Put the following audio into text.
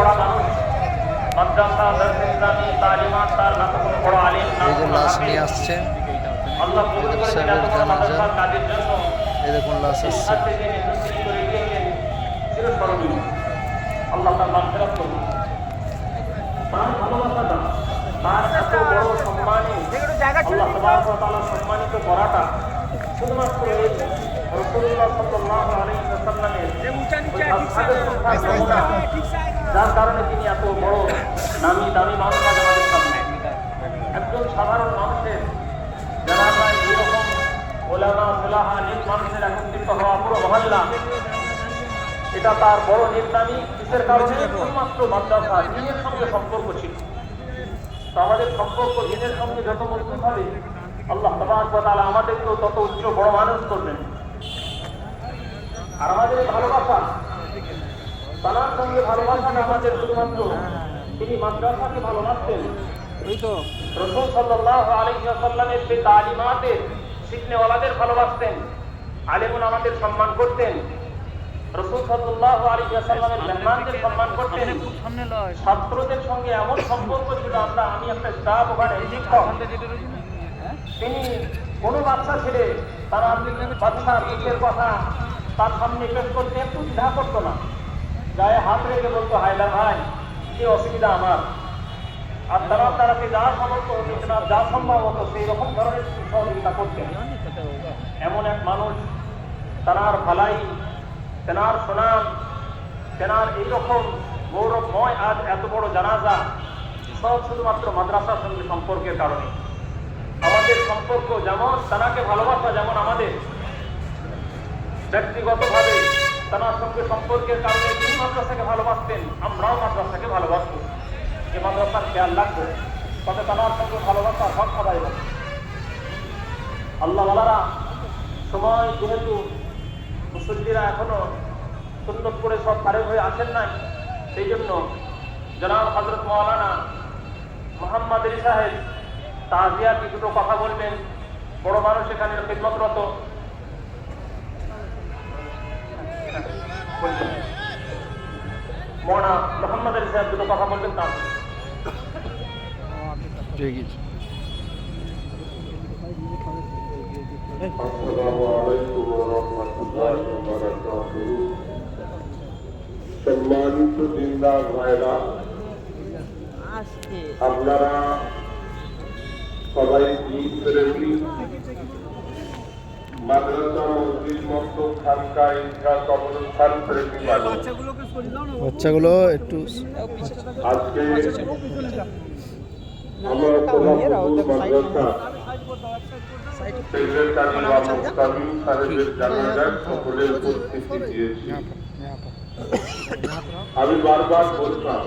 পড়া মানুষ মাদ্রাসা দরসে ইসলামী তালিমাত তার না কোনো বড় আলিম না কোনো লাশ নিয়ে আসছেন আল্লাহ কবুল। মাদ্রাসার কাজের জন্য এই দেখুন লাশ আসছে। চিরস্মরণীয়। আল্লাহ তার মাগফিরাত করুন। তার ভালোবাসাটা তার এত বড় সম্মানে। আল্লাহ তাবারক ওয়া তাআলা সম্মানিত করাটা শুধুমাত্র এই রাসূলুল্লাহ সাল্লাল্লাহু আলাইহি ওয়াসাল্লামের যার কারণে তিনি এত বড় নামি দামি মানুষ আজ আমাদের সামনে। একজন সাধারণ মানুষের যারা প্রায় এইরকম ওলামা সোলাহা নিজ মানুষের একত্রিত হওয়া পুরো মহল্লা। এটা তার বড় নির্দামি কিসের কারণে? শুধুমাত্র মাদ্রাসা, দিনের সঙ্গে সম্পর্ক ছিল। তো আমাদের সম্পর্ক দিনের সঙ্গে যত মজবুত হবে, আল্লাহ তালা আমাদেরকেও তত উচ্চ বড় মানুষ করবেন। আর আমাদের ভালোবাসা তার সঙ্গে ভালোবাসাটা আমাদের শুধুমাত্র তিনি মাদ্রাসাকে ভালোবাসতেন। রসুল সাল্লাহ আলহিহাসাল্লামের সেই তালিমাতে শিখনেওয়ালাদের ভালোবাসতেন আলেমুন আমাদের সম্মান করতেন। রসুল সাল্লাহ আলহিহাসাল্লামের মেহমানদের সম্মান করতেন। ছাত্রদের সঙ্গে এমন সম্পর্ক ছিল আমরা আমি একটা স্টাফ ওখানে শিক্ষক। তিনি কোনো বাচ্চা ছেলে তারা বাচ্চা দুঃখের কথা তার সামনে পেশ করতে একটু দ্বিধা করতো না। গায়ে হাত রেখে বলতো হায়দা ভাই, কি অসুবিধা আমার? আর তারা তারাকে যা সমর্থ হতো তেনার যা সম্ভব হতো, সেই রকম ধরনের সহযোগিতা করতেন। এমন এক মানুষ, তেনার ভালাই, তেনার সুনাম, তেনার এইরকম গৌরবময় আজ এত বড় জানাজা, সব শুধুমাত্র মাদ্রাসার সঙ্গে সম্পর্কের কারণে। আমাদের সম্পর্ক যেমন, তানাকে ভালোবাসা যেমন আমাদের, ব্যক্তিগতভাবে তানার সঙ্গে সম্পর্কের কারণে তিনি মাদ্রাসাকে ভালোবাসতেন, আমরাও মাদ্রাসাকে ভালোবাসবো। যে মাদ্রাসার খেয়াল রাখব তবে তানার সঙ্গে ভালোবাসার হক আদায় হবে আল্লাহওয়ালারা সময় যেহেতু মুসল্লিরা এখনও সুন্দর করে সব ফারেক হয়ে আসেন নাই, সেই জন্য জনাব হজরত মৌলানা মোহাম্মদ সাহেব তাজিয়া কি দুটো কথা বলবেন বড় মানুষ এখানে খেদমতরত। বলবেন মৌলানা মোহাম্মদ আলী সাহেব আপনারা সবাই মাদ্রাসা মসজিদ মক্তব খানকা ঈদগাহ কবরস্থান প্রেমী বাচ্চাগুলো একটু আজকে আমরা কোলাপুর মাদ্রাসা। জানাজার সকলে উপস্থিতি দিয়েছি। আমি বারবার বলতাম